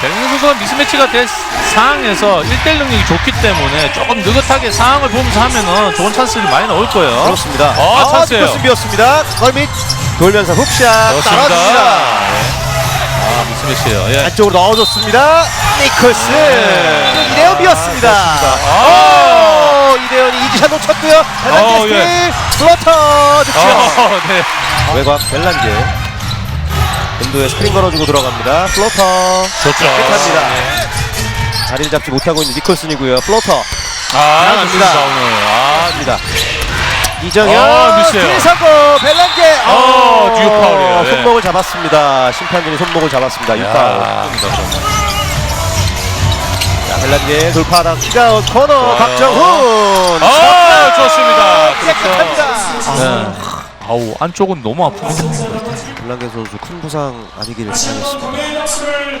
벨링 선수가 미스매치가 될 상황에서 1대1 능력이 좋기 때문에 조금 느긋하게 상황을 보면서 하면은 좋은 찬스들이 많이 나올 거예요. 그렇습니다. 아, 찬스예요. 디코스 비었습니다. 걸밑 돌면서 훅샷 그렇습니다. 따라줍니다. 아, 미스매치예요. 예. 안쪽으로 넣어줬습니다. 니콜스 네. 이대현 비었습니다. 아, 오, 이대현이 이지샷 놓쳤고요. 어, 벨란게 예. 플러터 득점. 어, 네. 외곽 벨란게 엔도에 스크린 걸어주고 들어갑니다. 플러터 좋죠. 깨끗합니다. 예. 자리를 잡지 못하고 있는 니콜슨이고요. 플러터 아. 좋습니다, 오늘. 아, 갑니다. 이정현 아, 미스예요. 벨란게 어, 뒤로 파울이에요. 예. 손목을 잡았습니다. 심판진이 손목을 잡았습니다. 이 파울. 야, 자, 벨란게 돌파하다 키가웃 코너. 박정훈 아, 좋습니다. 깨끗합니다. 네. 아우, 안쪽은 너무 아픕니다. 벨란게 선수 큰 부상 아니기를 바라겠습니다.